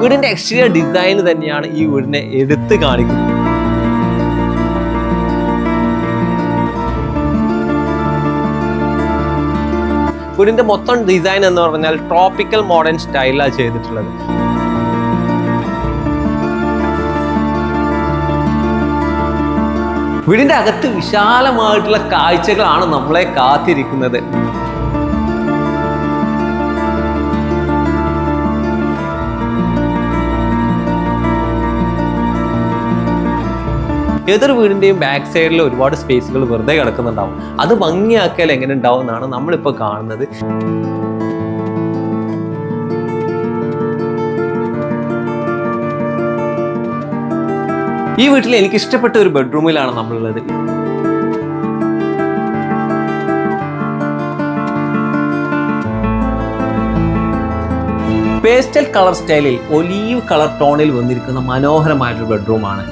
വീടിന്റെ exterior design തന്നെയാണ് ഈ വീടിനെ എടുത്തു കാണിക്കുന്നത്. വീടിന്റെ മൊത്തം ഡിസൈൻ എന്ന് പറഞ്ഞാൽ ട്രോപ്പിക്കൽ മോഡേൺ സ്റ്റൈലാണ് ചെയ്തിട്ടുള്ളത്. വീടിന്റെ അകത്ത് വിശാലമായിട്ടുള്ള കാഴ്ചകളാണ് നമ്മളെ കാത്തിരിക്കുന്നത്. ഏതൊരു വീടിന്റെയും ബാക്ക് സൈഡിൽ ഒരുപാട് സ്പേസുകൾ വെറുതെ കിടക്കുന്നുണ്ടാവും. അത് ഭംഗിയാക്കിയാൽ എങ്ങനെ ഉണ്ടാവും എന്നാണ് നമ്മളിപ്പോൾ കാണുന്നത്. ഈ വീട്ടിൽ എനിക്ക് ഇഷ്ടപ്പെട്ട ഒരു ബെഡ്റൂമിലാണ് നമ്മളുള്ളത്. പേസ്റ്റൽ കളർ സ്റ്റൈലിൽ ഒലീവ് കളർ ടോണിൽ വന്നിരിക്കുന്ന മനോഹരമായിട്ടൊരു ബെഡ്റൂമാണ്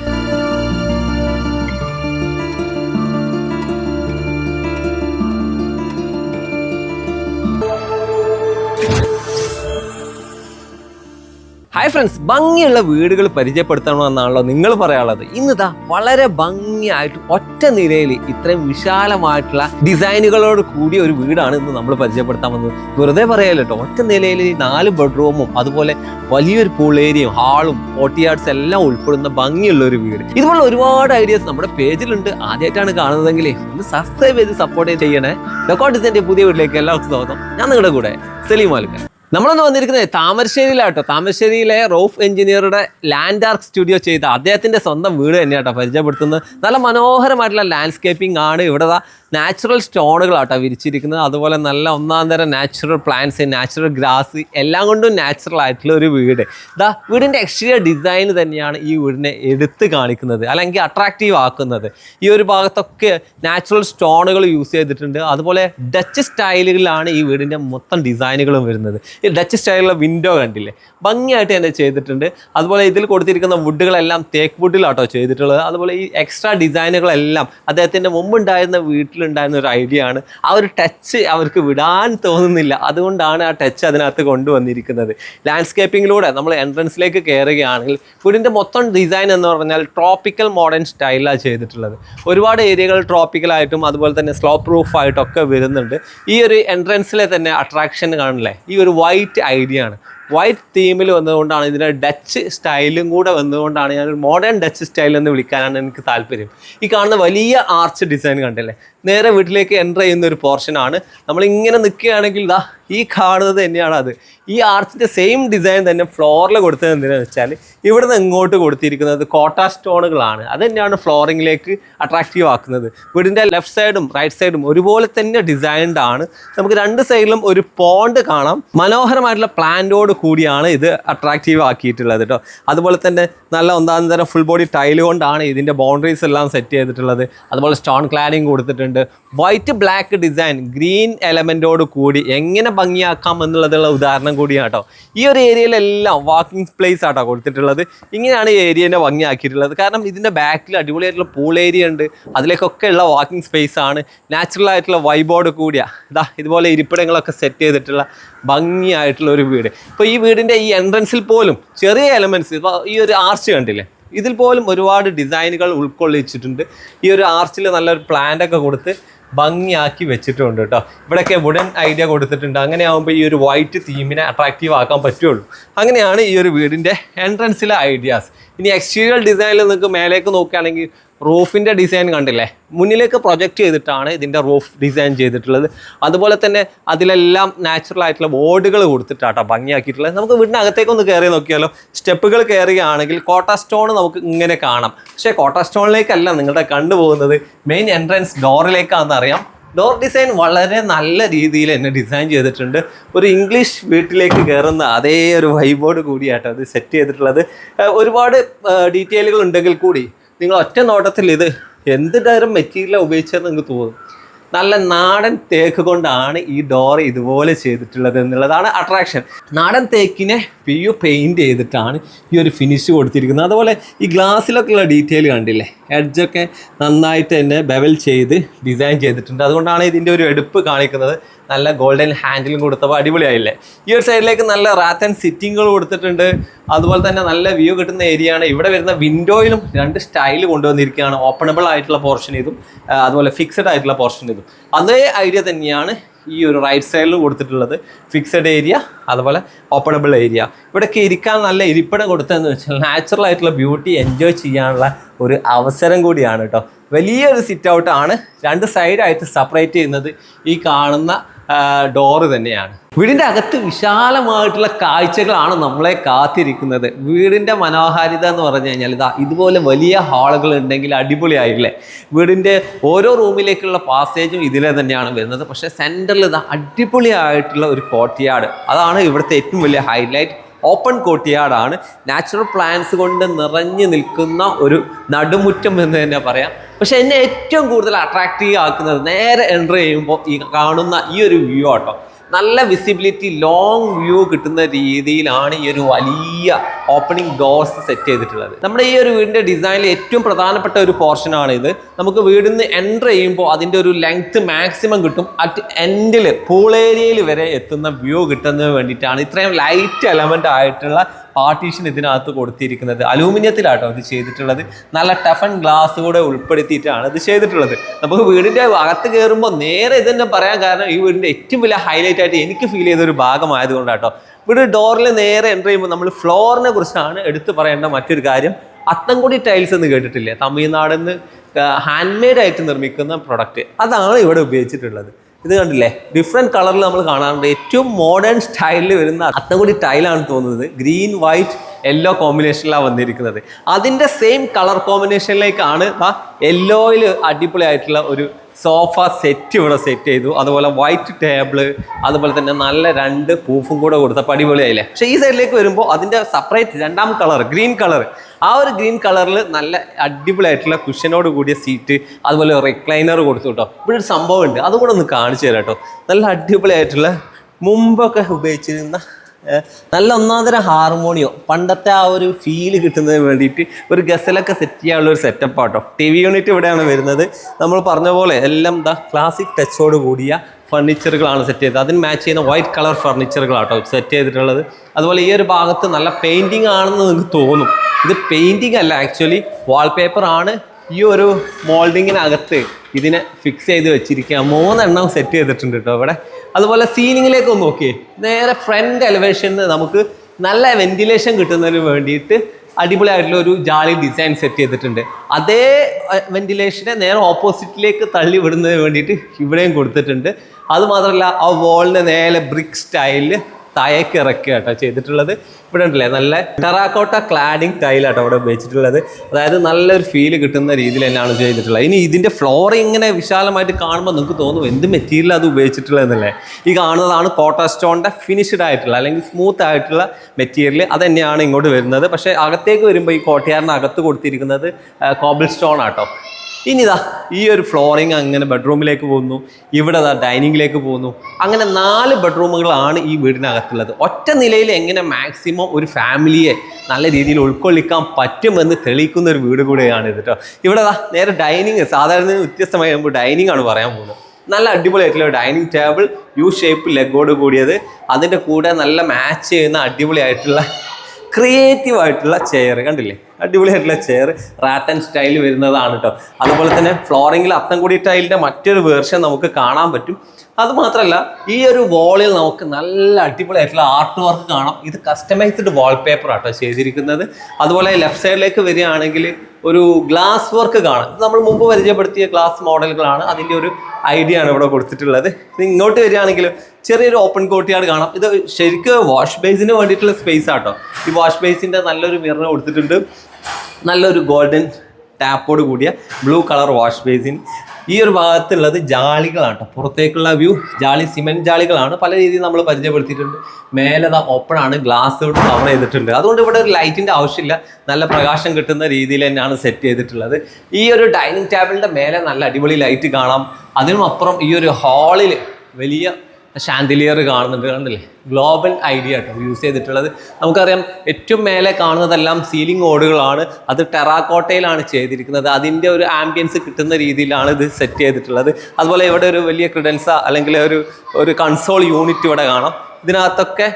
ഹായ് ഫ്രണ്ട്സ് ഭംഗിയുള്ള വീടുകൾ പരിചയപ്പെടുത്തണമെന്നാണല്ലോ നിങ്ങൾ പറയാനുള്ളത്. ഇന്നിതാ വളരെ ഭംഗിയായിട്ട് ഒറ്റ നിലയിൽ ഇത്രയും വിശാലമായിട്ടുള്ള ഡിസൈനുകളോട് കൂടിയ ഒരു വീടാണ് ഇന്ന് നമ്മൾ പരിചയപ്പെടുത്താൻ വന്നത്. വെറുതെ പറയാലോ കേട്ടോ ഒറ്റ നിലയിൽ നാല് ബെഡ്റൂമും അതുപോലെ വലിയൊരു പൂൾ ഏരിയയും ഹാളും കോട്ടിയാർഡ്സ് എല്ലാം ഉൾപ്പെടുന്ന ഭംഗിയുള്ള ഒരു വീട്. ഇതുപോലുള്ള ഒരുപാട് ഐഡിയാസ് നമ്മുടെ പേജിലുണ്ട്. ആദ്യമായിട്ടാണ് കാണുന്നതെങ്കിൽ ഒന്ന് സബ്സ്ക്രൈബ് ചെയ്ത് സപ്പോർട്ട് ചെയ്യണേ. ഡെക്കോ ഡിസൈന്റെ പുതിയ വീട്ടിലേക്ക് എല്ലാവർക്കും സ്വാഗതം. ഞാൻ നിങ്ങളുടെ കൂടെ സലീം മാലിക്ക നമ്മളൊന്ന് വന്നിരിക്കുന്നത് താമരശ്ശേരിയിലാട്ടോ. താമരശ്ശേരിയിലെ റോഫ് എഞ്ചിനീയറുടെ ലാൻഡ് ആർക്ക് സ്റ്റുഡിയോ ചെയ്ത അദ്ദേഹത്തിന്റെ സ്വന്തം വീട് തന്നെയാട്ടോ പരിചയപ്പെടുത്തുന്നത്. നല്ല മനോഹരമായിട്ടുള്ള ലാൻഡ്സ്കേപ്പിംഗ് ആണ്. ഇവിടെ നാച്ചുറൽ സ്റ്റോണുകളാട്ടോ വിരിച്ചിരിക്കുന്നത്. അതുപോലെ നല്ല ഒന്നാം തരം നാച്ചുറൽ പ്ലാന്റ്സ് നാച്ചുറൽ ഗ്രാസ് എല്ലാം കൊണ്ടും നാച്ചുറൽ ആയിട്ടുള്ള ഒരു വീട്. ഇതാ വീടിന്റെ എക്സ്റ്റീരിയർ ഡിസൈൻ തന്നെയാണ് ഈ വീടിനെ എടുത്ത് കാണിക്കുന്നത് അല്ലെങ്കിൽ അട്രാക്റ്റീവ് ആക്കുന്നത്. ഈ ഒരു ഭാഗത്തൊക്കെ നാച്ചുറൽ സ്റ്റോണുകൾ യൂസ് ചെയ്തിട്ടുണ്ട്. അതുപോലെ ഡച്ച് സ്റ്റൈലുകളിലാണ് ഈ വീടിന്റെ മൊത്തം ഡിസൈനുകളും വരുന്നത്. ഈ ഡച്ച് സ്റ്റൈലുള്ള വിൻഡോ കണ്ടില്ലേ? ഭംഗിയായിട്ട് തന്നെ ചെയ്തിട്ടുണ്ട്. അതുപോലെ ഇതിൽ കൊടുത്തിരിക്കുന്ന വുഡുകളെല്ലാം തേക്ക് വുഡിലാട്ടോ ചെയ്തിട്ടുള്ളത്. അതുപോലെ ഈ എക്സ്ട്രാ ഡിസൈനുകളെല്ലാം അദ്ദേഹത്തിന്റെ മുമ്പുണ്ടായിരുന്ന വീട്ടിലുണ്ടായിരുന്ന ഒരു ഐഡിയ ആണ്. ആ ഒരു ടച്ച് അവർക്ക് വിടാൻ തോന്നുന്നില്ല. അതുകൊണ്ടാണ് ആ ടച്ച് അതിനകത്ത് കൊണ്ടുവന്നിരിക്കുന്നത്. ലാൻഡ്സ്കേപ്പിങ്ങിലൂടെ നമ്മൾ എൻട്രൻസിലേക്ക് കയറുകയാണെങ്കിൽ വീടിന്റെ മൊത്തം ഡിസൈൻ എന്ന് പറഞ്ഞാൽ ട്രോപ്പിക്കൽ മോഡേൺ സ്റ്റൈലാണ് ചെയ്തിട്ടുള്ളത്. ഒരുപാട് ഏരിയകൾ ട്രോപ്പിക്കലായിട്ടും അതുപോലെ തന്നെ സ്ലോ പ്രൂഫായിട്ടൊക്കെ വരുന്നുണ്ട്. ഈ ഒരു എൻട്രൻസിലെ തന്നെ അട്രാക്ഷൻ കാണില്ലേ? ഈ ഒരു വൈറ്റ് ഐഡിയ ആണ്. വൈറ്റ് തീമിൽ വന്നതുകൊണ്ടാണ് ഇതിന്റെ ഡച്ച് സ്റ്റൈലും കൂടെ വന്നതുകൊണ്ടാണ് ഞാൻ മോഡേൺ ഡച്ച് സ്റ്റൈൽ എന്ന് വിളിക്കാനാണ് എനിക്ക് താല്പര്യം. ഈ കാണുന്ന വലിയ ആർച്ച് ഡിസൈൻ കണ്ടില്ലേ? നേരെ വീട്ടിലേക്ക് എന്റർ ചെയ്യുന്ന ഒരു പോർഷനാണ് നമ്മൾ ഇങ്ങനെ നിൽക്കുകയാണെങ്കിൽ ഇതാ ഈ കാണുന്നത് തന്നെയാണ് അത്. ഈ ആർച്ചിന്റെ സെയിം ഡിസൈൻ തന്നെ ഫ്ലോറിൽ കൊടുത്തത് എന്തിനാണെന്ന് വെച്ചാൽ ഇവിടുന്ന് ഇങ്ങോട്ട് കൊടുത്തിരിക്കുന്നത് കോട്ട സ്റ്റോണുകളാണ്. അത് തന്നെയാണ് ഫ്ലോറിങ്ങിലേക്ക് അട്രാക്റ്റീവ് ആക്കുന്നത്. വീടിന്റെ ലെഫ്റ്റ് സൈഡും റൈറ്റ് സൈഡും ഒരുപോലെ തന്നെ ഡിസൈൻഡ് ആണ്. നമുക്ക് രണ്ട് സൈഡിലും ഒരു പോണ്ട് കാണാം. മനോഹരമായിട്ടുള്ള പ്ലാന്റോട് കൂടിയാണ് ഇത് അട്രാക്റ്റീവ് ആക്കിയിട്ടുള്ളത് കേട്ടോ അതുപോലെ തന്നെ നല്ല ഒന്നാം തരം ഫുൾ ബോഡി ടൈൽ കൊണ്ടാണ് ഇതിന്റെ ബൗണ്ടറീസ് എല്ലാം സെറ്റ് ചെയ്തിട്ടുള്ളത്. അതുപോലെ സ്റ്റോൺ ക്ലാഡിങ് കൊടുത്തിട്ടുണ്ട്. വൈറ്റ് ബ്ലാക്ക് ഡിസൈൻ ഗ്രീൻ എലമെന്റോട് കൂടി എങ്ങനെ ഭംഗിയാക്കാം എന്നുള്ളതുള്ള ഉദാഹരണം കൂടിയാണ് കേട്ടോ ഈ ഒരു ഏരിയയിലെല്ലാം വാക്കിംഗ് പ്ലേസ് ആട്ടോ കൊടുത്തിട്ടുള്ളത്. ഇങ്ങനെയാണ് ഈ ഏരിയനെ ഭംഗിയാക്കിയിട്ടുള്ളത്. കാരണം ഇതിന്റെ ബാക്കിൽ അടിപൊളിയായിട്ടുള്ള പൂൾ ഏരിയ ഉണ്ട്. അതിലേക്കൊക്കെ ഉള്ള വാക്കിംഗ് സ്പേസ് ആണ്. നാച്ചുറൽ ആയിട്ടുള്ള വൈബോർഡ് കൂടിയാണ് ഇതാ ഇതുപോലെ ഇരിപ്പിടങ്ങളൊക്കെ സെറ്റ് ചെയ്തിട്ടുള്ള ഭംഗിയായിട്ടുള്ള ഒരു വീട്. ഇപ്പോൾ ഈ വീടിന്റെ ഈ എൻട്രൻസിൽ പോലും ചെറിയ എലമെന്റ്സ് ഇപ്പോൾ ഈ ഒരു ആർച്ച് കണ്ടില്ലേ? ഇതിൽ പോലും ഒരുപാട് ഡിസൈനുകൾ ഉൾക്കൊള്ളിച്ചിട്ടുണ്ട്. ഈ ഒരു ആർച്ചിൽ നല്ലൊരു പ്ലാന്റൊക്കെ കൊടുത്ത് ഭംഗിയാക്കി വെച്ചിട്ടുണ്ട് കേട്ടോ ഇവിടെയൊക്കെ വുഡൻ ഐഡിയ കൊടുത്തിട്ടുണ്ട്. അങ്ങനെ ആകുമ്പോൾ ഈ ഒരു വൈറ്റ് തീമിനെ അട്രാക്റ്റീവ് ആക്കാൻ പറ്റുള്ളൂ. അങ്ങനെയാണ് ഈ ഒരു വീടിന്റെ എൻട്രൻസിലെ ഐഡിയാസ് ഇനി എക്സ്റ്റീരിയർ ഡിസൈനിൽ നിങ്ങൾക്ക് മേലേക്ക് നോക്കുകയാണെങ്കിൽ റൂഫിന്റെ ഡിസൈൻ കണ്ടില്ലേ? മുന്നിലേക്ക് പ്രൊജക്റ്റ് ചെയ്തിട്ടാണ് ഇതിന്റെ റൂഫ് ഡിസൈൻ ചെയ്തിട്ടുള്ളത്. അതുപോലെ തന്നെ അതിലെല്ലാം നാച്ചുറൽ ആയിട്ടുള്ള ബോർഡുകൾ കൊടുത്തിട്ടാട്ടോ ഭംഗിയാക്കിയിട്ടുള്ളത്. നമുക്ക് വീടിനകത്തേക്ക് ഒന്ന് കയറി നോക്കിയാലോ? സ്റ്റെപ്പുകൾ കയറുകയാണെങ്കിൽ കോട്ട സ്റ്റോൺ നമുക്ക് ഇങ്ങനെ കാണാം. പക്ഷേ കോട്ട സ്റ്റോണിലേക്കല്ല നിങ്ങളുടെ കണ്ടുപോകുന്നത്. മെയിൻ എൻട്രൻസ് ഡോറിലേക്കാണെന്ന് അറിയാം. ഡോർ ഡിസൈൻ വളരെ നല്ല രീതിയിൽ തന്നെ ഡിസൈൻ ചെയ്തിട്ടുണ്ട്. ഒരു ഇംഗ്ലീഷ് വീട്ടിലേക്ക് കയറുന്ന അതേ ഒരു വൈബോർഡ് കൂടിയാട്ടോ അത് സെറ്റ് ചെയ്തിട്ടുള്ളത്. ഒരുപാട് ഡീറ്റെയിലുകൾ ഉണ്ടെങ്കിൽ കൂടി നിങ്ങൾ ഒറ്റ നോട്ടത്തിൽ ഇത് എന്ത് തരം മെറ്റീരിയലാണ് ഉപയോഗിച്ചതെന്ന് നിങ്ങൾക്ക് തോന്നും നല്ല നാടൻ തേക്ക് കൊണ്ടാണ് ഈ ഡോർ ഇതുപോലെ ചെയ്തിട്ടുള്ളത് എന്നുള്ളതാണ് അട്രാക്ഷൻ നാടൻ തേക്കിനെ പി യു പെയിന്റ് ചെയ്തിട്ടാണ് ഈ ഒരു ഫിനിഷ് കൊടുത്തിരിക്കുന്നത്. അതുപോലെ ഈ ഗ്ലാസ്സിലൊക്കെയുള്ള ഡീറ്റെയിൽ കണ്ടില്ലേ? എഡ്ജൊക്കെ നന്നായിട്ട് തന്നെ ബെവൽ ചെയ്ത് ഡിസൈൻ ചെയ്തിട്ടുണ്ട്. അതുകൊണ്ടാണ് ഇതിന്റെ ഒരു എടുപ്പ് കാണിക്കുന്നത്. നല്ല ഗോൾഡൻ ഹാൻഡിലും കൊടുത്തപ്പോൾ അടിപൊളിയായില്ലേ? ഈ ഒരു സൈഡിലേക്ക് നല്ല റാത്ത് ആൻഡ് സിറ്റിങ്ങുകൾ കൊടുത്തിട്ടുണ്ട്. അതുപോലെ തന്നെ നല്ല വ്യൂ കിട്ടുന്ന ഏരിയ ആണ്. ഇവിടെ വരുന്ന വിൻഡോയിലും രണ്ട് സ്റ്റൈൽ കൊണ്ടുവന്നിരിക്കുകയാണ്. ഓപ്പണബിൾ ആയിട്ടുള്ള പോർഷൻ ഇതും അതുപോലെ ഫിക്സഡ് ആയിട്ടുള്ള പോർഷൻ ഇതും. അതേ ഐഡിയ തന്നെയാണ് ഈ ഒരു റൈറ്റ് സൈഡിൽ കൊടുത്തിട്ടുള്ളത് ഫിക്സഡ് ഏരിയ അതുപോലെ ഓപ്പണബിൾ ഏരിയ ഇവിടെയൊക്കെ ഇരിക്കാൻ നല്ല ഇരിപ്പിടം കൊടുത്തതെന്ന് വെച്ചാൽ നാച്ചുറൽ ആയിട്ടുള്ള ബ്യൂട്ടി എൻജോയ് ചെയ്യാനുള്ള ഒരു അവസരം കൂടിയാണ് കേട്ടോ. വലിയൊരു സിറ്റ് ഔട്ടാണ് രണ്ട് സൈഡായിട്ട് സെപ്പറേറ്റ് ചെയ്യുന്നത് ഈ കാണുന്ന ഡോറ് തന്നെയാണ്. വീടിന്റെ അകത്ത് വിശാലമായിട്ടുള്ള കാഴ്ചകളാണ് നമ്മളെ കാത്തിരിക്കുന്നത്. വീടിന്റെ മനോഹാരിത എന്ന് പറഞ്ഞു കഴിഞ്ഞാൽ ഇതാ ഇതുപോലെ വലിയ ഹാളുകൾ ഉണ്ടെങ്കിൽ അടിപൊളിയായില്ലേ വീടിന്റെ ഓരോ റൂമിലേക്കുള്ള പാസേജും ഇതിലെ തന്നെയാണ് വരുന്നത്. പക്ഷേ സെന്ററിൽ ഇതാ അടിപൊളിയായിട്ടുള്ള ഒരു കോട്ടിയാട് അതാണ് ഇവിടുത്തെ ഏറ്റവും വലിയ ഹൈലൈറ്റ് ഓപ്പൺ കോട്ടിയാടാണ്. നാച്ചുറൽ പ്ലാന്റ്സ് കൊണ്ട് നിറഞ്ഞു നിൽക്കുന്ന ഒരു നടുമുറ്റം എന്ന് തന്നെ പറയാം. പക്ഷെ എന്നെ ഏറ്റവും കൂടുതൽ അട്രാക്റ്റീവ് ആക്കുന്നത് നേരെ എന്റർ ചെയ്യുമ്പോൾ ഈ കാണുന്ന ഈ ഒരു വ്യൂ ആട്ടോ. നല്ല വിസിബിലിറ്റി ലോങ് വ്യൂ കിട്ടുന്ന രീതിയിലാണ് ഈ ഒരു വലിയ ഓപ്പണിംഗ് ഡോർസ് സെറ്റ് ചെയ്തിട്ടുള്ളത്. നമ്മുടെ ഈ ഒരു വീടിന്റെ ഡിസൈനിൽ ഏറ്റവും പ്രധാനപ്പെട്ട ഒരു പോർഷനാണ് ഇത്. നമുക്ക് വീടിൽ നിന്ന് എന്റർ ചെയ്യുമ്പോൾ അതിന്റെ ഒരു ലെങ്ത് മാക്സിമം കിട്ടും. അറ്റ് എൻഡിൽ പൂൾ ഏരിയയിൽ വരെ എത്തുന്ന വ്യൂ കിട്ടുന്നതിന് വേണ്ടിയിട്ടാണ്. ഇത്രയും ലൈറ്റ് എലമെന്റ് ആയിട്ടുള്ള പാർട്ടീഷൻ ഇതിനകത്ത് കൊടുത്തിരിക്കുന്നത്. അലൂമിനിയത്തിലാട്ടോ ഇത് ചെയ്തിട്ടുള്ളത്. നല്ല ടഫൺ ഗ്ലാസ് കൂടെ ഉൾപ്പെടുത്തിയിട്ടാണ് ഇത് ചെയ്തിട്ടുള്ളത്. നമുക്ക് വീടിന്റെ അകത്ത് കയറുമ്പോൾ നേരെ ഇത് തന്നെ പറയാൻ കാരണം ഈ വീടിന്റെ ഏറ്റവും വലിയ ഹൈലൈറ്റ് ആയിട്ട് എനിക്ക് ഫീൽ ചെയ്ത ഒരു ഭാഗമായതുകൊണ്ടാട്ടോ. വീട് ഡോറിൽ നേരെ എന്റർ ചെയ്യുമ്പോൾ നമ്മൾ ഫ്ലോറിനെ കുറിച്ചാണ് എടുത്തു പറയേണ്ട മറ്റൊരു കാര്യം. അത്തംകുടി ടൈൽസ് എന്ന് കേട്ടിട്ടില്ലേ? തമിഴ്നാടിൽ നിന്ന് ഹാൻഡ് ആയിട്ട് നിർമ്മിക്കുന്ന പ്രൊഡക്റ്റ് അതാണ് ഇവിടെ ഉപയോഗിച്ചിട്ടുള്ളത്. ഇത് കണ്ടില്ലേ? ഡിഫറെന്റ് കളറിൽ നമ്മൾ കാണാറുണ്ട്. ഏറ്റവും മോഡേൺ സ്റ്റൈലിൽ വരുന്ന അത്തംകുടി ടൈലാണ് തോന്നുന്നത്. ഗ്രീൻ വൈറ്റ് യെല്ലോ കോമ്പിനേഷനിലാണ് വന്നിരിക്കുന്നത്. അതിന്റെ സെയിം കളർ കോമ്പിനേഷനിലേക്കാണ് ആ യെല്ലോയിൽ അടിപൊളിയായിട്ടുള്ള ഒരു സോഫ സെറ്റ് ഇവിടെ സെറ്റ് ചെയ്തു. അതുപോലെ വൈറ്റ് ടേബിൾ അതുപോലെ തന്നെ നല്ല രണ്ട് പൂഫും കൂടെ കൊടുത്തപ്പോൾ അടിപൊളിയായില്ലേ? പക്ഷേ ഈ സൈഡിലേക്ക് വരുമ്പോൾ അതിന്റെ സെപ്പറേറ്റ് രണ്ടാം കളർ ഗ്രീൻ കളർ ആ ഒരു ഗ്രീൻ കളറിൽ നല്ല അടിപൊളിയായിട്ടുള്ള കുഷനോട് കൂടിയ സീറ്റ് അതുപോലെ റിക്ലൈനർ കൊടുത്തു കേട്ടോ. ഇവിടെ ഒരു സംഭവം ഉണ്ട്. അതുകൂടെ ഒന്ന് കാണിച്ചു തരാം കേട്ടോ. നല്ല അടിപൊളിയായിട്ടുള്ള മുമ്പൊക്കെ ഉപയോഗിച്ചിരുന്ന നല്ല ഒന്നാന്തര ഹാർമോണിയോ പണ്ടത്തെ ആ ഒരു ഫീൽ കിട്ടുന്നതിന് വേണ്ടിയിട്ട് ഒരു ഗസലൊക്കെ സെറ്റ് ചെയ്യാനുള്ള ഒരു സെറ്റപ്പ് ആട്ടോ ടി വി യൂണിറ്റ് ഇവിടെയാണ് വരുന്നത്. നമ്മൾ പറഞ്ഞ പോലെ എല്ലാം ദാ ക്ലാസിക് ടച്ചോട് കൂടിയ ഫർണിച്ചറുകളാണ് സെറ്റ് ചെയ്തത്. അതിന് മാച്ച് ചെയ്യുന്ന വൈറ്റ് കളർ ഫർണിച്ചറുകളാട്ടോ സെറ്റ് ചെയ്തിട്ടുള്ളത്. അതുപോലെ ഈ ഒരു ഭാഗത്ത് നല്ല പെയിന്റിങ് ആണെന്ന് നിങ്ങൾക്ക് തോന്നും. ഇത് പെയിന്റിങ് അല്ല ആക്ച്വലി വാൾപേപ്പർ ആണ്. ഈ ഒരു മോൾഡിങ്ങിനകത്ത് ഇതിനെ ഫിക്സ് ചെയ്ത് വെച്ചിരിക്കുക. മൂന്നെണ്ണം സെറ്റ് ചെയ്തിട്ടുണ്ട് കേട്ടോ ഇവിടെ. അതുപോലെ സീലിങ്ങിലേക്ക് ഒന്ന് നോക്കിയേ. നേരെ ഫ്രണ്ട് എലിവേഷനിൽ നമുക്ക് നല്ല വെന്റിലേഷൻ കിട്ടുന്നതിന് വേണ്ടിയിട്ട് അടിപൊളിയായിട്ടുള്ള ഒരു ജാളി ഡിസൈൻ സെറ്റ് ചെയ്തിട്ടുണ്ട്. അതേ വെന്റിലേഷനെ നേരെ ഓപ്പോസിറ്റിലേക്ക് തള്ളി വിടുന്നതിന് വേണ്ടിയിട്ട് ഇവിടെയും കൊടുത്തിട്ടുണ്ട്. അതുമാത്രമല്ല ആ വോളിന് നേരെ ബ്രിക്ക് സ്റ്റൈലിൽ താഴേക്ക് ഇറക്കുക കേട്ടോ ചെയ്തിട്ടുള്ളത്. ഇവിടെ ഉണ്ടല്ലേ നല്ല ടെറാക്കോട്ട ക്ലാഡിങ് ടൈലാട്ടോ അവിടെ വെച്ചിട്ടുള്ളത്. അതായത് നല്ലൊരു ഫീൽ കിട്ടുന്ന രീതിയിൽ തന്നെയാണ് ചെയ്തിട്ടുള്ളത്. ഇനി ഇതിന്റെ ഫ്ലോർ ഇങ്ങനെ വിശാലമായിട്ട് കാണുമ്പോൾ നിങ്ങൾക്ക് തോന്നും എന്ത് മെറ്റീരിയൽ അത് ഉപയോഗിച്ചിട്ടുള്ളതെന്നല്ലേ? ഈ കാണുന്നതാണ് കോട്ട സ്റ്റോണിന്റെ ഫിനിഷ്ഡ് ആയിട്ടുള്ള അല്ലെങ്കിൽ സ്മൂത്ത് ആയിട്ടുള്ള മെറ്റീരിയൽ അത് തന്നെയാണ് ഇങ്ങോട്ട് വരുന്നത്. പക്ഷേ അകത്തേക്ക് വരുമ്പോൾ ഈ കോട്ടയാറിന് അകത്ത് കൊടുത്തിരിക്കുന്നത് കോബിൾ സ്റ്റോൺ ആട്ടോ. ഇനി ഇതാ ഈ ഒരു ഫ്ലോറിങ് അങ്ങനെ ബെഡ്റൂമിലേക്ക് പോകുന്നു ഇവിടെ ഇതാ ഡൈനിങ്ങിലേക്ക് പോകുന്നു. അങ്ങനെ നാല് ബെഡ്റൂമുകളാണ് ഈ വീടിനകത്തുള്ളത്. ഒറ്റ നിലയിൽ എങ്ങനെ മാക്സിമം ഒരു ഫാമിലിയെ നല്ല രീതിയിൽ ഉൾക്കൊള്ളിക്കാൻ പറ്റുമെന്ന് തെളിയിക്കുന്ന ഒരു വീട് കൂടെയാണ് ഇത് കേട്ടോ ഇവിടെ നേരെ ഡൈനിങ് സാധാരണ വ്യത്യസ്തമായി നമുക്ക് ഡൈനിങ് ആണ് പറയാൻ പോകുന്നത്. നല്ല അടിപൊളിയായിട്ടുള്ള ഡൈനിങ് ടേബിൾ യു ഷേപ്പ് ലെഗോട് കൂടിയത്. അതിന്റെ കൂടെ നല്ല മാച്ച് ചെയ്യുന്ന അടിപൊളിയായിട്ടുള്ള ക്രിയേറ്റീവ് ആയിട്ടുള്ള ചെയർ കണ്ടില്ലേ? അടിപൊളിയായിട്ടുള്ള ചെയർ റാറ്റൻ സ്റ്റൈൽ വരുന്നതാണ് കേട്ടോ അതുപോലെ തന്നെ ഫ്ലോറിങ്ങിൽ അത്തംകുടി ടൈലിന്റെ മറ്റൊരു വേർഷൻ നമുക്ക് കാണാൻ പറ്റും. അത് മാത്രമല്ല ഈ ഒരു വാളിൽ നമുക്ക് നല്ല അടിപൊളിയായിട്ടുള്ള ആർട്ട് വർക്ക് കാണാം. ഇത് കസ്റ്റമൈസ്ഡ് വാൾപേപ്പർ ആട്ടോ ചെയ്തിരിക്കുന്നത്. അതുപോലെ ലെഫ്റ്റ് സൈഡിലേക്ക് വരികയാണെങ്കിൽ ഒരു ഗ്ലാസ് വർക്ക് കാണാം. ഇത് നമ്മൾ മുമ്പ് പരിചയപ്പെടുത്തിയ ഗ്ലാസ് മോഡലുകളാണ് അതിന്റെ ഒരു ഐഡിയ ആണ് ഇവിടെ കൊടുത്തിട്ടുള്ളത്. ഇങ്ങോട്ട് വരികയാണെങ്കിൽ ചെറിയൊരു ഓപ്പൺ കോട്ടിയാട് കാണാം. ഇത് ശരിക്കും വാഷ് ബേസിന് വേണ്ടിയിട്ടുള്ള സ്പേസ് ആട്ടോ. ഈ വാഷ് ബേസിന്റെ നല്ലൊരു മിറർ കൊടുത്തിട്ടുണ്ട്. നല്ലൊരു ഗോൾഡൻ ടാപ്പോട് കൂടിയ ബ്ലൂ കളർ വാഷ് ബേസിൻ ഈ ഒരു ഭാഗത്തുള്ളത് ജാളികളാണ് കേട്ടോ പുറത്തേക്കുള്ള വ്യൂ ജാളി സിമെന്റ് ജാളികളാണ്. പല രീതിയിൽ നമ്മൾ പരിചയപ്പെടുത്തിയിട്ടുണ്ട്. മേലെ ഓപ്പൺ ആണ് ഗ്ലാസ് കൊണ്ട് കവർ ചെയ്തിട്ടുണ്ട്. അതുകൊണ്ട് ഇവിടെ ഒരു ലൈറ്റിന്റെ ആവശ്യമില്ല. നല്ല പ്രകാശം കിട്ടുന്ന രീതിയിൽ തന്നെയാണ് സെറ്റ് ചെയ്തിട്ടുള്ളത്. ഈ ഒരു ഡൈനിങ് ടേബിളിന്റെ മേലെ നല്ല അടിപൊളി ലൈറ്റ് കാണാം. അതിനും അപ്പുറം ഈ ഒരു ഹാളിൽ വലിയ ഷാൻഡിലിയർ കാണുന്നുണ്ട് കണ്ടില്ലേ? ഗ്ലോബൽ ഐഡിയ കേട്ടോ യൂസ് ചെയ്തിട്ടുള്ളത്. നമുക്കറിയാം ഏറ്റവും മേലെ കാണുന്നതെല്ലാം സീലിംഗ് ഓടുകളാണ്. അത് ടെറാക്കോട്ടയിലാണ് ചെയ്തിരിക്കുന്നത്. അതിന്റെ ഒരു ആംബിയൻസ് കിട്ടുന്ന രീതിയിലാണ് ഇത് സെറ്റ് ചെയ്തിട്ടുള്ളത്. അതുപോലെ ഇവിടെ ഒരു വലിയ ക്രിഡൻസ അല്ലെങ്കിൽ ഒരു ഒരു കൺസോൾ യൂണിറ്റ് ഇവിടെ കാണാം. ഇതിനകത്തൊക്കെ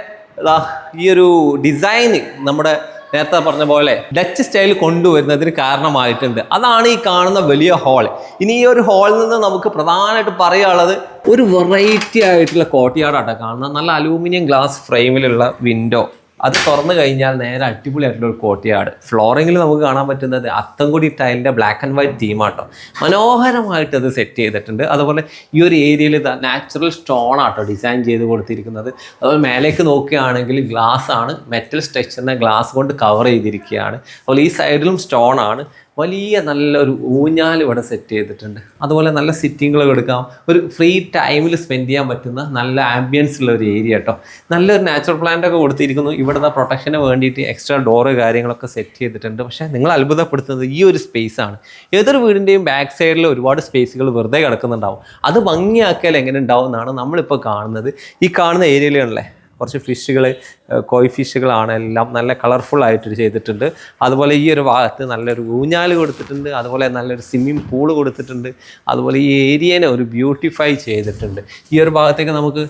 ഈ ഒരു ഡിസൈൻ നമ്മുടെ നേരത്തെ പറഞ്ഞ പോലെ ഡച്ച് സ്റ്റൈൽ കൊണ്ടുവരുന്നതിന് കാരണമായിട്ടുണ്ട്. അതാണ് ഈ കാണുന്ന വലിയ ഹോൾ ഇനി ഈ ഒരു ഹാളിൽ നിന്ന് നമുക്ക് പ്രധാനമായിട്ട് പറയാനുള്ളത് ഒരു വെറൈറ്റി ആയിട്ടുള്ള കോട്ടയാടാട്ടോ കാണുന്നത്. നല്ല അലൂമിനിയം ഗ്ലാസ് ഫ്രെയിമിലുള്ള വിൻഡോ അത് തുറന്നു കഴിഞ്ഞാൽ നേരെ അടിപൊളിയായിട്ടുള്ള ഒരു കോട്ടയാട്. ഫ്ലോറിങ്ങിൽ നമുക്ക് കാണാൻ പറ്റുന്നത് അത്തംകുടി ടൈലിന്റെ ബ്ലാക്ക് ആൻഡ് വൈറ്റ് തീമാട്ടോ മനോഹരമായിട്ട് അത് സെറ്റ് ചെയ്തിട്ടുണ്ട്. അതുപോലെ ഈ ഒരു ഏരിയയിൽ നാച്ചുറൽ സ്റ്റോൺ ആട്ടോ ഡിസൈൻ ചെയ്ത് കൊടുത്തിരിക്കുന്നത്. അതുപോലെ മേലേക്ക് നോക്കുകയാണെങ്കിൽ ഗ്ലാസ് ആണ്. മെറ്റൽ സ്ട്രക്ചറിനെ ഗ്ലാസ് കൊണ്ട് കവർ ചെയ്തിരിക്കുകയാണ്. അതുപോലെ ഈ സൈഡിലും സ്റ്റോൺ ആണ്. വലിയ നല്ലൊരു ഊഞ്ഞാൽ ഇവിടെ സെറ്റ് ചെയ്തിട്ടുണ്ട്. അതുപോലെ നല്ല സിറ്റിങ്ങുകൾ എടുക്കാം. ഒരു ഫ്രീ ടൈമിൽ സ്പെൻഡ് ചെയ്യാൻ പറ്റുന്ന നല്ല ആംബിയൻസ് ഉള്ള ഒരു ഏരിയ കേട്ടോ നല്ലൊരു നാച്ചുറൽ പ്ലാന്റ് ഒക്കെ കൊടുത്തിരിക്കുന്നു. ഇവിടുത്തെ പ്രൊട്ടക്ഷന് വേണ്ടിയിട്ട് എക്സ്ട്രാ ഡോറ് കാര്യങ്ങളൊക്കെ സെറ്റ് ചെയ്തിട്ടുണ്ട്. പക്ഷേ നിങ്ങൾ അത്ഭുതപ്പെടുത്തുന്നത് ഈ ഒരു സ്പേസ് ആണ്. ഏതൊരു വീടിന്റെയും ബാക്ക് സൈഡിൽ ഒരുപാട് സ്പേസുകൾ വെറുതെ കിടക്കുന്നുണ്ടാവും. അത് ഭംഗിയാക്കിയാൽ എങ്ങനെ ഉണ്ടാവും എന്നാണ് നമ്മളിപ്പോൾ കാണുന്നത്. ഈ കാണുന്ന ഏരിയയിലാണല്ലേ കുറച്ച് ഫിഷുകൾ കോയി ഫിഷുകളാണ് എല്ലാം നല്ല കളർഫുൾ ആയിട്ട് ചെയ്തിട്ടുണ്ട്. അതുപോലെ ഈ ഒരു ഭാഗത്ത് നല്ലൊരു ഊഞ്ഞാൽ കൊടുത്തിട്ടുണ്ട്. അതുപോലെ നല്ലൊരു സ്വിമ്മിംഗ് പൂൾ കൊടുത്തിട്ടുണ്ട്. അതുപോലെ ഈ ഏരിയനെ ഒരു ബ്യൂട്ടിഫൈ ചെയ്തിട്ടുണ്ട്. ഈ ഒരു ഭാഗത്തേക്ക് നമുക്ക്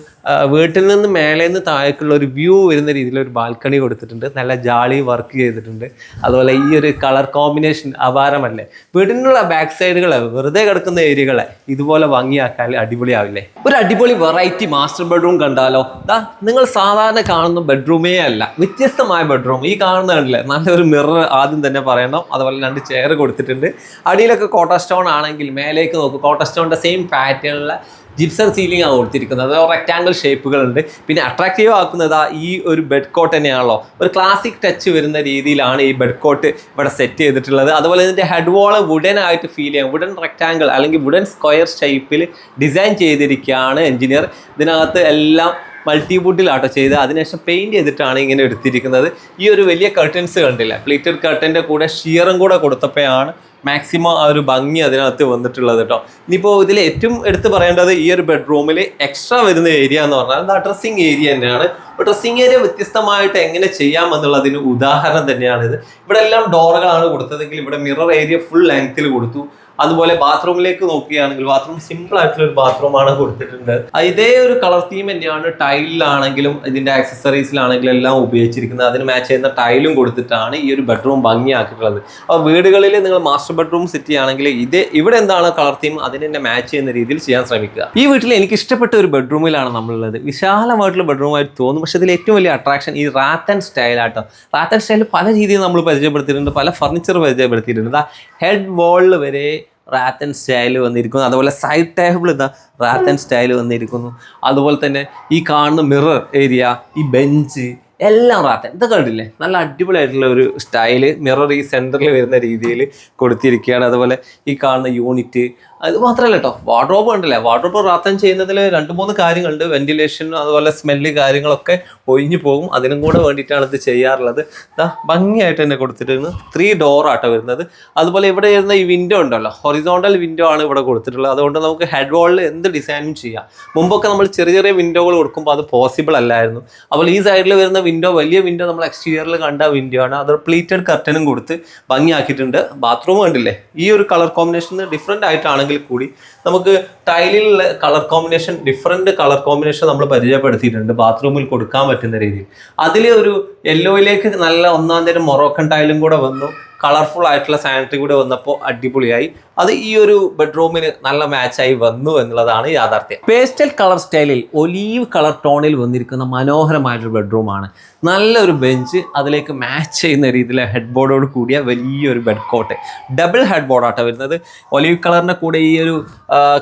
വീട്ടിൽ നിന്ന് മേലെ നിന്ന് താഴേക്കുള്ള ഒരു വ്യൂ വരുന്ന രീതിയിൽ ഒരു ബാൽക്കണി കൊടുത്തിട്ടുണ്ട്. നല്ല ജാളി വർക്ക് ചെയ്തിട്ടുണ്ട്. അതുപോലെ ഈ ഒരു കളർ കോമ്പിനേഷൻ അപാരമല്ലേ? വീടിനുള്ള ബാക്ക് സൈഡുകളെ വെറുതെ കിടക്കുന്ന ഏരിയകളെ ഇതുപോലെ ഭംഗിയാക്കാൻ അടിപൊളിയാവില്ലേ? ഒരു അടിപൊളി വെറൈറ്റി മാസ്റ്റർ ബെഡ്റൂം കണ്ടാലോ? നിങ്ങൾ സാധാരണ കാണുന്ന ബെഡ്റൂമേ അല്ല. വ്യത്യസ്തമായ ബെഡ്റൂം ഈ കാണുന്നതല്ല നല്ലൊരു മിറർ ആദ്യം തന്നെ പറയണം. അതുപോലെ രണ്ട് ചെയർ കൊടുത്തിട്ടുണ്ട്. അടിയിലൊക്കെ കോട്ട സ്റ്റോൺ ആണെങ്കിൽ മേലേക്ക് നോക്കും. കോട്ട സ്റ്റോണിന്റെ സെയിം പാറ്റേണിലെ ജിപ്സൺ സീലിംഗ് ആണ് കൊടുത്തിരിക്കുന്നത്. റെക്റ്റാങ്കിൾ ഷേപ്പുകളുണ്ട് പിന്നെ അട്രാക്റ്റീവ് ആക്കുന്നത് ഈ ഒരു ബെഡ് കോട്ട് തന്നെയാണല്ലോ. ഒരു ക്ലാസിക് ടച്ച് വരുന്ന രീതിയിലാണ് ഈ ബെഡ് കോട്ട് ഇവിടെ സെറ്റ് ചെയ്തിട്ടുള്ളത്. അതുപോലെ ഇതിന്റെ ഹെഡ് വാൾ വുഡൻ ആയിട്ട് ഫീൽ ചെയ്യാം. വുഡൻ റെക്റ്റാങ്കിൾ അല്ലെങ്കിൽ വുഡൻ സ്ക്വയർ ഷേപ്പിൽ ഡിസൈൻ ചെയ്തിരിക്കുകയാണ് എഞ്ചിനീയർ ഇതിനകത്ത് എല്ലാം മൾട്ടിവുഡിലാട്ടോ ചെയ്ത് അതിനുശേഷം പെയിന്റ് ചെയ്തിട്ടാണ് ഇങ്ങനെ എടുത്തിരിക്കുന്നത്. ഈ ഒരു വലിയ കർട്ടൻസ് കണ്ടില്ല? പ്ലീറ്റഡ് കർട്ടന്റെ കൂടെ ഷിയറും കൂടെ കൊടുത്തപ്പോഴാണ് മാക്സിമം ആ ഒരു ഭംഗി അതിനകത്ത് വന്നിട്ടുള്ളത് കേട്ടോ ഇനിയിപ്പോൾ ഇതിൽ ഏറ്റവും എടുത്തു പറയേണ്ടത് ഈ ഒരു ബെഡ്റൂമിൽ എക്സ്ട്രാ വരുന്ന ഏരിയ എന്ന് പറഞ്ഞാൽ അത് ഡ്രസ്സിങ് ഏരിയ തന്നെയാണ്. ഡ്രസ്സിങ് ഏരിയ വ്യത്യസ്തമായിട്ട് എങ്ങനെ ചെയ്യാം എന്നുള്ളതിന് ഉദാഹരണം തന്നെയാണിത്. ഇവിടെ എല്ലാം ഡോറുകളാണ് കൊടുത്തതെങ്കിൽ ഇവിടെ മിറർ ഏരിയ ഫുൾ ലെങ്ത്തിൽ കൊടുത്തു. അതുപോലെ ബാത്റൂമിലേക്ക് നോക്കുകയാണെങ്കിൽ ബാത്റൂം സിമ്പിൾ ആയിട്ടുള്ള ഒരു ബാത്റൂമാണ് കൊടുത്തിട്ടുണ്ട്. ഇതേ ഒരു കളർ തീം തന്നെയാണ് ടൈലിലാണെങ്കിലും ഇതിന്റെ ആക്സസറീസിലാണെങ്കിലും എല്ലാം ഉപയോഗിച്ചിരിക്കുന്നത്. അതിന് മാച്ച് ചെയ്യുന്ന ടൈലും കൊടുത്തിട്ടാണ് ഈ ഒരു ബെഡ്റൂം ഭംഗിയാക്കിയിട്ടുള്ളത്. അപ്പോൾ വീടുകളിൽ നിങ്ങൾ മാസ്റ്റർ ബെഡ്റൂം സിറ്റി ആണെങ്കിൽ ഇത് ഇവിടെ എന്താണ് കളർ തീം അതിന് മാച്ച് ചെയ്യുന്ന രീതിയിൽ ചെയ്യാൻ ശ്രമിക്കുക. ഈ വീട്ടിൽ എനിക്ക് ഇഷ്ടപ്പെട്ട ഒരു ബെഡ്റൂമിലാണ് നമ്മളുള്ളത്. വിശാലമായിട്ടുള്ള ബെഡ്റൂമായിട്ട് തോന്നും. പക്ഷേ ഇതിൽ ഏറ്റവും വലിയ അട്രാക്ഷൻ ഈ റാത്തൻ സ്റ്റൈലാട്ടോ റാത്തൻ സ്റ്റൈൽ പല രീതിയിൽ നമ്മൾ പരിചയപ്പെടുത്തിയിട്ടുണ്ട്. പല ഫർണിച്ചർ പരിചയപ്പെടുത്തിയിട്ടുണ്ട്. ഹെഡ് വോളിൽ വരെ റാത്തൻ സ്റ്റൈൽ വന്നിരിക്കുന്നു. അതുപോലെ സൈഡ് ടേബിൾ ഇതാ റാത്തൻ സ്റ്റൈൽ വന്നിരിക്കുന്നു. അതുപോലെ തന്നെ ഈ കാണുന്ന മിറർ ഏരിയ ഈ ബെഞ്ച് എല്ലാം റാത്തൻ ഇതൊക്കെ കണ്ടില്ലേ? നല്ല അടിപൊളിയായിട്ടുള്ള ഒരു സ്റ്റൈൽ മിറർ ഈ സെന്ററിൽ വരുന്ന രീതിയിൽ കൊടുത്തിരിക്കുകയാണ്. അതുപോലെ ഈ കാണുന്ന യൂണിറ്റ് അത് മാത്രമല്ല കേട്ടോ വാർഡ്രോബ് ഉണ്ടല്ലേ? വാർഡ്രോബ് റാത്തൻ ചെയ്യുന്നതിൽ രണ്ട് മൂന്ന് കാര്യങ്ങളുണ്ട്. വെന്റിലേഷൻ അതുപോലെ സ്മെല്ല് കാര്യങ്ങളൊക്കെ ഒഴിഞ്ഞു പോകും. അതിനും കൂടെ വേണ്ടിയിട്ടാണ് ഇത് ചെയ്യാറുള്ളത്. ദാ ഭംഗിയായിട്ട് തന്നെ കൊടുത്തിട്ടുണ്ട്. ത്രീ ഡോർ ആട്ടോ വരുന്നത്. അതുപോലെ ഇവിടെ വരുന്ന ഈ വിൻഡോ ഉണ്ടല്ലോ. ഹൊറിസോണ്ടൽ വിൻഡോ ആണ് ഇവിടെ കൊടുത്തിട്ടുള്ളത്. അതുകൊണ്ട് നമുക്ക് ഹെഡ് വാളിൽ എന്ത് ഡിസൈനും ചെയ്യാം. മുമ്പൊക്കെ നമ്മൾ ചെറിയ ചെറിയ വിൻഡോകൾ കൊടുക്കുമ്പോൾ അത് പോസിബിൾ അല്ലായിരുന്നു. അപ്പോൾ ഈ സൈഡിൽ വരുന്ന വിൻഡോ വലിയ വിൻഡോ നമ്മൾ എക്സ്റ്റീരിയറിൽ കണ്ട വിൻഡോ ആണ്. അത് പ്ലീറ്റഡ് കർട്ടനും കൊടുത്ത് ഭംഗിയാക്കിയിട്ടുണ്ട്. ബാത്റൂം കണ്ടില്ലേ? ഈ ഒരു കളർ കോമ്പിനേഷൻ ഡിഫറെന്റ് ആയിട്ടാണെങ്കിൽ കൂടി നമുക്ക് ടൈലിലുള്ള colour combination different colour combination നമ്മൾ പരിചയപ്പെടുത്തിയിട്ടുണ്ട്. ബാത്റൂമിൽ കൊടുക്കാൻ പറ്റുന്ന രീതിയിൽ. അതിൽ ഒരു യെല്ലോയിലേക്ക് നല്ല ഒന്നാം തരം മൊറോക്കൻ ടൈലും കൂടെ വന്നു. കളർഫുൾ ആയിട്ടുള്ള സാനിറ്ററി കൂടെ വന്നപ്പോൾ അടിപൊളിയായി. അത് ഈ ഒരു ബെഡ്റൂമിന് നല്ല മാച്ചായി വന്നു എന്നുള്ളതാണ് യാഥാർത്ഥ്യം. പേസ്റ്റൽ കളർ സ്റ്റൈലിൽ ഒലീവ് കളർ ടോണിൽ വന്നിരിക്കുന്ന മനോഹരമായിട്ടൊരു ബെഡ്റൂമാണ് നല്ലൊരു ബെഞ്ച് അതിലേക്ക് മാച്ച് ചെയ്യുന്ന രീതിയിലെ ഹെഡ് ബോർഡോട് കൂടിയ വലിയൊരു ബെഡ് കോട്ട് ഡബിൾ ഹെഡ് ബോർഡാട്ടോ വരുന്നത് ഒലീവ് കളറിന്റെ കൂടെ ഈ ഒരു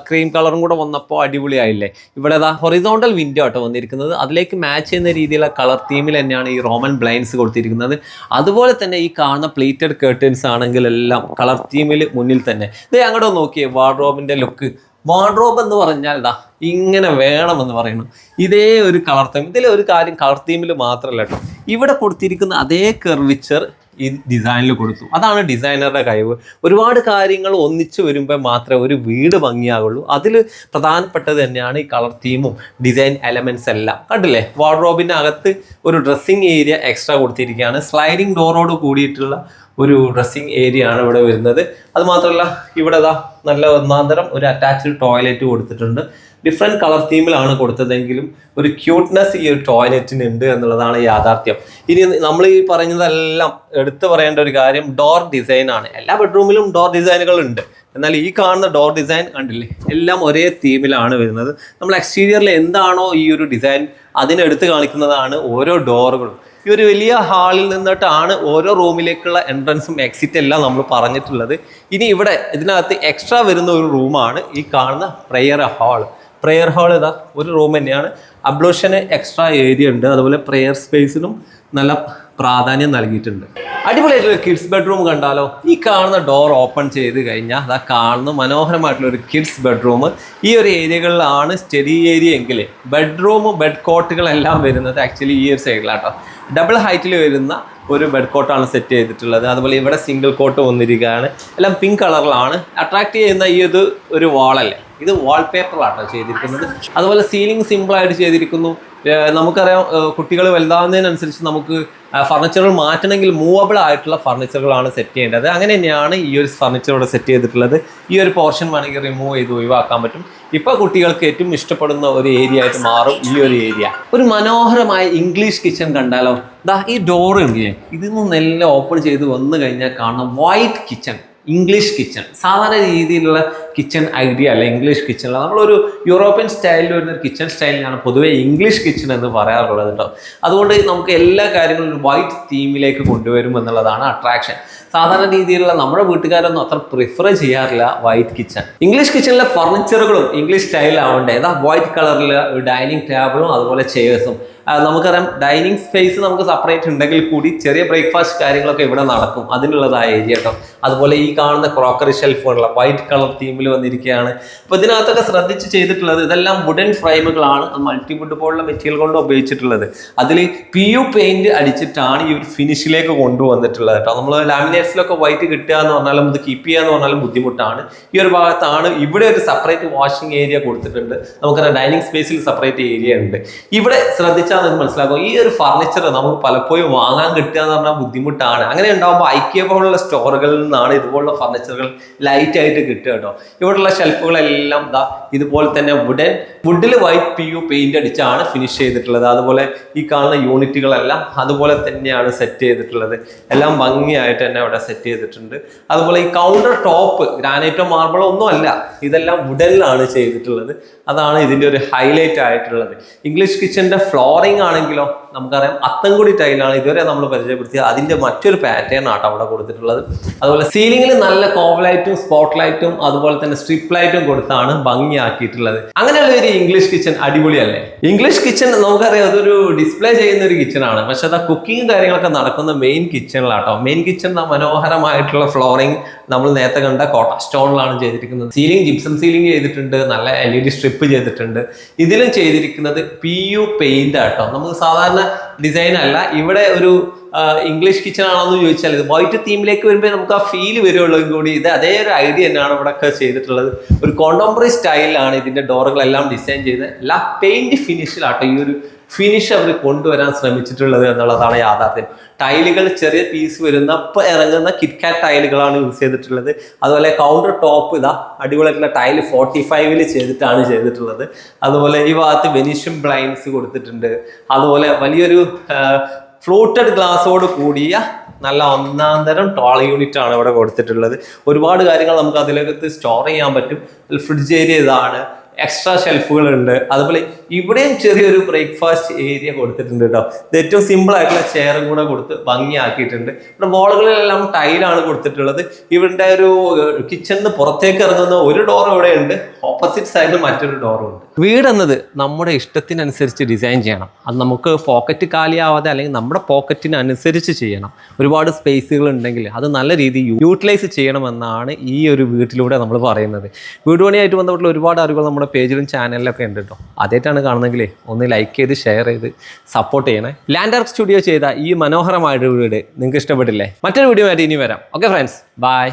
ക്രീം കളറും കൂടെ വന്നപ്പോൾ അടിപൊളിയായില്ലേ? ഇവിടെ അതാ ഹൊറിസോണ്ടൽ വിൻഡോ ആട്ടോ വന്നിരിക്കുന്നത്. അതിലേക്ക് മാച്ച് ചെയ്യുന്ന രീതിയിലുള്ള കളർ തീമിൽ തന്നെയാണ് ഈ റോമൻ ബ്ലൈൻസ് കൊടുത്തിരിക്കുന്നത്. അതുപോലെ തന്നെ ഈ കാണുന്ന പ്ലേറ്റഡ് കേർട്ടൻസ് ആണെങ്കിൽ എല്ലാം കളർ തീമിൽ മുന്നിൽ തന്നെ. ഇത് അങ്ങോട്ട് നോക്കിയേ വാർഡ്രോബിന്റെ ലുക്ക് വാർഡ്രോബ് എന്ന് പറഞ്ഞാൽ ദാ ഇങ്ങനെ വേണമെന്ന് പറയുന്നു. ഇതേ ഒരു കളർ തീം ഇതിലെ ഒരു കാര്യം കളർ തീമിൽ മാത്രമല്ല കേട്ടോ. ഇവിടെ കൊടുത്തിരിക്കുന്ന അതേ കെർവിച്ചർ ഈ ഡിസൈനിൽ കൊടുത്തു. അതാണ് ഡിസൈനറുടെ കഴിവ്. ഒരുപാട് കാര്യങ്ങൾ ഒന്നിച്ചു വരുമ്പോൾ മാത്രമേ ഒരു വീട് ഭംഗിയാകുള്ളൂ അതിൽ പ്രധാനപ്പെട്ടത് തന്നെയാണ് ഈ കളർ തീമും ഡിസൈൻ എലമെൻസ് എല്ലാം. കണ്ടില്ലേ? വാർഡ്രോബിന്റെ അകത്ത് ഒരു ഡ്രസ്സിങ് ഏരിയ എക്സ്ട്രാ കൊടുത്തിരിക്കുകയാണ്. സ്ലൈഡിങ് ഡോറോട് കൂടിയിട്ടുള്ള ഒരു ഡ്രസ്സിങ് ഏരിയ ആണ് ഇവിടെ വരുന്നത്. അതുമാത്രമല്ല ഇവിടെ നല്ല ഒന്നാന്തരം ഒരു അറ്റാച്ച്ഡ് ടോയ്ലറ്റ് കൊടുത്തിട്ടുണ്ട്. ഡിഫറെന്റ് കളർ തീമിലാണ് കൊടുത്തതെങ്കിലും ഒരു ക്യൂട്ട്നെസ് ഈ ഒരു ടോയ്ലറ്റിന് ഉണ്ട് എന്നുള്ളതാണ് യാഥാർത്ഥ്യം. ഇനി നമ്മൾ ഈ പറഞ്ഞതെല്ലാം എടുത്തു പറയേണ്ട ഒരു കാര്യം ഡോർ ഡിസൈൻ ആണ്. എല്ലാ ബെഡ്റൂമിലും ഡോർ ഡിസൈനുകൾ ഉണ്ട് എന്നാൽ ഈ കാണുന്ന ഡോർ ഡിസൈൻ കണ്ടില്ലേ? എല്ലാം ഒരേ തീമിലാണ് വരുന്നത്. നമ്മൾ എക്സ്റ്റീരിയറിൽ എന്താണോ ഈ ഒരു ഡിസൈൻ അതിനെടുത്ത് കാണിക്കുന്നതാണ് ഓരോ ഡോറുകളും ഈ ഒരു വലിയ ഹാളിൽ നിന്നിട്ടാണ് ഓരോ റൂമിലേക്കുള്ള എൻട്രൻസും എക്സിറ്റ് എല്ലാം നമ്മൾ പറഞ്ഞിട്ടുള്ളത്. ഇനി ഇവിടെ ഇതിനകത്ത് എക്സ്ട്രാ വരുന്ന ഒരു റൂമാണ് ഈ കാണുന്ന പ്രെയർ ഹാൾ പ്രെയർ ഹാൾ ഇതാ ഒരു റൂം തന്നെയാണ്. അബ്ലോഷന് എക്സ്ട്രാ ഏരിയ ഉണ്ട് അതുപോലെ പ്രെയർ സ്പേസിനും നല്ല പ്രാധാന്യം നൽകിയിട്ടുണ്ട്. അടിപൊളിയായിട്ടുള്ള കിഡ്സ് ബെഡ്റൂം കണ്ടാലോ? ഈ കാണുന്ന ഡോർ ഓപ്പൺ ചെയ്ത് കഴിഞ്ഞാൽ അതാ കാണുന്ന മനോഹരമായിട്ടുള്ള ഒരു കിഡ്സ് ബെഡ്റൂം ഈ ഒരു ഏരിയകളിലാണ് സ്റ്റഡി ഏരിയ എങ്കിൽ ബെഡ്റൂം ബെഡ് കോട്ടുകളെല്ലാം വരുന്നത് ആക്ച്വലി ഈ ഒരു സൈഡിലാട്ടോ ഡബിൾ ഹൈറ്റിൽ വരുന്ന ഒരു ബെഡ് കോട്ടാണ് സെറ്റ് ചെയ്തിട്ടുള്ളത്. അതുപോലെ ഇവിടെ സിംഗിൾ കോട്ട് വന്നിരിക്കുകയാണ്. എല്ലാം പിങ്ക് കളറിലാണ് അട്രാക്ട് ചെയ്യുന്ന ഈ ഒരു വാളല്ലേ ഇത് വാൾപേപ്പറാട്ടോ ചെയ്തിരിക്കുന്നത്. അതുപോലെ സീലിംഗ് സിമ്പിളായിട്ട് ചെയ്തിരിക്കുന്നു. നമുക്കറിയാം കുട്ടികൾ വലുതാവുന്നതിനനുസരിച്ച് നമുക്ക് ഫർണിച്ചറുകൾ മാറ്റണമെങ്കിൽ മൂവബിൾ ആയിട്ടുള്ള ഫർണിച്ചറുകളാണ് സെറ്റ് ചെയ്യേണ്ടത്. അങ്ങനെ തന്നെയാണ് ഈ ഒരു ഫർണിച്ചർ ഇവിടെ സെറ്റ് ചെയ്തിട്ടുള്ളത്. ഈ ഒരു പോർഷൻ വേണമെങ്കിൽ റിമൂവ് ചെയ്ത് ഒഴിവാക്കാൻ പറ്റും. ഇപ്പോൾ കുട്ടികൾക്ക് ഏറ്റവും ഇഷ്ടപ്പെടുന്ന ഒരു ഏരിയ ആയിട്ട് മാറും ഈ ഒരു ഏരിയ ഒരു മനോഹരമായ ഇംഗ്ലീഷ് കിച്ചൺ കണ്ടാലോ? ദാ ഈ ഡോർ ഉണ്ടല്ലേ? നിന്ന് എല്ലാം ഓപ്പൺ ചെയ്ത് വന്നു കഴിഞ്ഞാൽ കാണാം വൈറ്റ് കിച്ചൺ ഇംഗ്ലീഷ് കിച്ചൺ സാധാരണ രീതിയിലുള്ള കിച്ചൺ ഐഡിയ അല്ല ഇംഗ്ലീഷ് കിച്ചൺ നമ്മളൊരു യൂറോപ്യൻ സ്റ്റൈലിൽ വരുന്ന ഒരു കിച്ചൺ സ്റ്റൈലിലാണ് പൊതുവേ ഇംഗ്ലീഷ് കിച്ചൺ എന്ന് പറയാറുള്ളത് കേട്ടോ അതുകൊണ്ട് നമുക്ക് എല്ലാ കാര്യങ്ങളും ഒരു വൈറ്റ് തീമിലേക്ക് കൊണ്ടുവരും എന്നുള്ളതാണ് അട്രാക്ഷൻ സാധാരണ രീതിയിലുള്ള നമ്മുടെ വീട്ടുകാരൊന്നും അത്ര പ്രിഫർ ചെയ്യാറില്ല വൈറ്റ് കിച്ചൺ ഇംഗ്ലീഷ് കിച്ചണിലെ ഫർണിച്ചറുകളും ഇംഗ്ലീഷ് സ്റ്റൈലാവണ്ടേ ഏതാ വൈറ്റ് കളറിൽ ഡൈനിങ് ടേബിളും അതുപോലെ ചെയേഴ്സും നമുക്കറിയാം ഡൈനിങ് സ്പേസ് നമുക്ക് സെപ്പറേറ്റ് ഉണ്ടെങ്കിൽ കൂടി ചെറിയ ബ്രേക്ക്ഫാസ്റ്റ് കാര്യങ്ങളൊക്കെ ഇവിടെ നടക്കും. അതിനുള്ളതായ ഏരിയ കേട്ടോ. അതുപോലെ ഈ കാണുന്ന ക്രോക്കറി ഷെൽഫുള്ള വൈറ്റ് കളർ തീമിൽ വന്നിരിക്കുകയാണ്. അപ്പോൾ ഇതിനകത്തൊക്കെ ശ്രദ്ധിച്ച് ചെയ്തിട്ടുള്ളത് ഇതെല്ലാം വുഡൻ ഫ്രെയിമുകളാണ് മൾട്ടിവുഡ് പോലുള്ള മെറ്റീരിയൽ കൊണ്ട് ഉപയോഗിച്ചിട്ടുള്ളത്. അതിൽ പി യു പെയിന്റ് അടിച്ചിട്ടാണ് ഈ ഒരു ഫിനിഷിലേക്ക് കൊണ്ടുവന്നിട്ടുള്ളത് കേട്ടോ. നമ്മൾ ലാമിനേറ്റ്സിലൊക്കെ വൈറ്റ് കിട്ടുക എന്ന് പറഞ്ഞാലും ഇത് കീപ്പ് ചെയ്യുക എന്ന് പറഞ്ഞാലും ബുദ്ധിമുട്ടാണ്. ഈ ഒരു ഭാഗത്താണ് ഇവിടെ ഒരു സെപ്പറേറ്റ് വാഷിംഗ് ഏരിയ കൊടുത്തിട്ടുണ്ട്. നമുക്കറിയാം ഡൈനിങ് സ്പേസിൽ സെപ്പറേറ്റ് ഏരിയ ഉണ്ട്. ഇവിടെ ശ്രദ്ധിച്ചാൽ നിങ്ങൾക്ക് മനസ്സിലാക്കും ഈ ഒരു ഫർണിച്ചർ നമുക്ക് പലപ്പോഴും വാങ്ങാൻ കിട്ടുക എന്ന് പറഞ്ഞാൽ ബുദ്ധിമുട്ടാണ്. അങ്ങനെ ഉണ്ടാകുമ്പോൾ ഐക്യ പോലുള്ള സ്റ്റോറുകളിൽ നിന്നാണ് ഇതുപോലുള്ള ഫർണിച്ചറുകൾ ലൈറ്റ് ആയിട്ട് കിട്ടുക കേട്ടോ. ഇവിടെയുള്ള ഷെൽഫുകളെല്ലാം ഇതാ ഇതുപോലെ തന്നെ വുഡൻ വുഡിൽ വൈറ്റ് പി യു പെയിന്റ് അടിച്ചാണ് ഫിനിഷ് ചെയ്തിട്ടുള്ളത്. അതുപോലെ ഈ കാണുന്ന യൂണിറ്റുകളെല്ലാം അതുപോലെ തന്നെയാണ് സെറ്റ് ചെയ്തിട്ടുള്ളത്. എല്ലാം ഭംഗിയായിട്ട് തന്നെ അവിടെ സെറ്റ് ചെയ്തിട്ടുണ്ട്. അതുപോലെ ഈ കൗണ്ടർ ടോപ്പ് ഗ്രാനൈറ്റോ മാർബിളോ ഒന്നും അല്ല ഇതെല്ലാം വുഡനിലാണ് ചെയ്തിട്ടുള്ളത്. അതാണ് ഇതിന്റെ ഒരു ഹൈലൈറ്റ് ആയിട്ടുള്ളത്. ഇംഗ്ലീഷ് കിച്ചന്റെ ഫ്ലോറിംഗ് ആണെങ്കിലോ നമുക്കറിയാം അത്തംകുടി ടൈലാണ് ഇതുവരെ നമ്മൾ പരിചയപ്പെടുത്തിയത് അതിന്റെ മറ്റൊരു പാറ്റേൺ ആട്ടോ അവിടെ കൊടുത്തിട്ടുള്ളത്. അതുപോലെ സീലിംഗിൽ നല്ല കോവലൈറ്റും സ്പോട്ട് ലൈറ്റും അതുപോലെ തന്നെ സ്ട്രിപ്പ് ലൈറ്റും കൊടുത്താണ് ഭംഗിയാക്കിയിട്ടുള്ളത്. അങ്ങനെയുള്ള ഒരു ഇംഗ്ലീഷ് കിച്ചൺ അടിപൊളിയല്ലേ? ഇംഗ്ലീഷ് കിച്ചൺ നമുക്കറിയാം അതൊരു ഡിസ്പ്ലേ ചെയ്യുന്ന ഒരു കിച്ചൺ ആണ്. പക്ഷെ അത് കുക്കിംഗ് കാര്യങ്ങളൊക്കെ നടക്കുന്ന മെയിൻ കിച്ചണിലാട്ടോ മെയിൻ കിച്ചൺ മനോഹരമായിട്ടുള്ള ഫ്ലോറിംഗ് നമ്മൾ നേരത്തെ കണ്ട കോട്ട സ്റ്റോണിലാണ് ചെയ്തിരിക്കുന്നത്. സീലിംഗ് ജിപ്സം സീലിംഗ് ചെയ്തിട്ടുണ്ട്. നല്ല എൽ ഇ ഡി സ്ട്രിപ്പ് ചെയ്തിട്ടുണ്ട്. ഇതിലും ചെയ്തിരിക്കുന്നത് പി യു പെയിന്റ് ആട്ടോ. നമുക്ക് സാധാരണ ഡിസൈൻ അല്ല. ഇവിടെ ഒരു ഇംഗ്ലീഷ് കിച്ചൺ ആണെന്ന് ചോദിച്ചാൽ ഇത് വൈറ്റ് തീമിലേക്ക് വരുമ്പോൾ നമുക്ക് ആ ഫീൽ വരുള്ളൂ കൂടി. ഇത് അതേ ഒരു ഐഡിയ തന്നെയാണ് ഇവിടെ ചെയ്തിട്ടുള്ളത്. ഒരു കോണ്ടംപററി സ്റ്റൈലിലാണ് ഇതിന്റെ ഡോറുകളെല്ലാം ഡിസൈൻ ചെയ്ത് എല്ലാ പെയിന്റ് ഫിനിഷിലാട്ടോ ഈ ഒരു ഫിനിഷ് അവർ കൊണ്ടുവരാൻ ശ്രമിച്ചിട്ടുള്ളത് എന്നുള്ളതാണ് യാഥാർത്ഥ്യം. ടൈലുകൾ ചെറിയ പീസ് വരുന്ന ഇപ്പം ഇറങ്ങുന്ന കിറ്റ്കാറ്റ് ടൈലുകളാണ് യൂസ് ചെയ്തിട്ടുള്ളത്. അതുപോലെ കൗണ്ടർ ടോപ്പ് ഇതാ അടിപൊളിയായിട്ടുള്ള ടൈൽ ഫോർട്ടി ഫൈവിൽ ചെയ്തിട്ടാണ് ചെയ്തിട്ടുള്ളത്. അതുപോലെ ഈ ഭാഗത്ത് വെനീഷ്യം ബ്ലൈൻസ് കൊടുത്തിട്ടുണ്ട്. അതുപോലെ വലിയൊരു ഫ്ലൂട്ടഡ് ഗ്ലാസോട് കൂടിയ നല്ല ഒന്നാം തരം ടോൾ യൂണിറ്റ് ആണ് ഇവിടെ കൊടുത്തിട്ടുള്ളത്. ഒരുപാട് കാര്യങ്ങൾ നമുക്ക് അതിലകത്ത് സ്റ്റോർ ചെയ്യാൻ പറ്റും. ഫ്രിഡ്ജ് ഏരിയ ഇതാണ്. എക്സ്ട്രാ ഷെൽഫുകൾ ഉണ്ട് അതുപോലെ ഇവിടെയും ചെറിയൊരു ബ്രേക്ക്ഫാസ്റ്റ് ഏരിയ കൊടുത്തിട്ടുണ്ട് കേട്ടോ ഇത് ഏറ്റവും സിമ്പിൾ ആയിട്ടുള്ള ചെയറും കൂടെ കൊടുത്ത് ഭംഗിയാക്കിയിട്ടുണ്ട്. ഇവിടെ വോളുകളിലെല്ലാം ടൈലാണ് കൊടുത്തിട്ടുള്ളത്. ഇവിടെ ഒരു കിച്ചണിന് പുറത്തേക്ക് ഇറങ്ങുന്ന ഒരു ഡോർ ഇവിടെ ഉണ്ട് ഓപ്പോസിറ്റ് സൈഡിൽ മറ്റൊരു ഡോറും ഉണ്ട്. വീട് എന്നത് നമ്മുടെ ഇഷ്ടത്തിനനുസരിച്ച് ഡിസൈൻ ചെയ്യണം. അത് നമുക്ക് പോക്കറ്റ് കാലിയാവാതെ അല്ലെങ്കിൽ നമ്മുടെ പോക്കറ്റിനനുസരിച്ച് ചെയ്യണം. ഒരുപാട് സ്പേസുകൾ ഉണ്ടെങ്കിൽ അത് നല്ല രീതിയിൽ യൂട്ടിലൈസ് ചെയ്യണമെന്നാണ് ഈ ഒരു വീട്ടിലൂടെ നമ്മൾ പറയുന്നത്. വീട് പണിയായിട്ട് ബന്ധപ്പെട്ടുള്ള ഒരുപാട് അറിവുകൾ നമ്മുടെ പേജിലും ചാനലിലൊക്കെ ഉണ്ട് കേട്ടോ. ആദ്യമായിട്ടാണ് കാണുന്നെങ്കിൽ ഒന്ന് ലൈക്ക് ചെയ്ത് ഷെയർ ചെയ്ത് സപ്പോർട്ട് ചെയ്യണേ. ലാൻഡ് ആർക്ക് സ്റ്റുഡിയോ ചെയ്ത ഈ മനോഹരമായ വീട് നിങ്ങൾക്ക് ഇഷ്ടപ്പെട്ടില്ലേ? മറ്റൊരു വീഡിയോ ആയിട്ട് ഇനി വരാം. Okay friends bye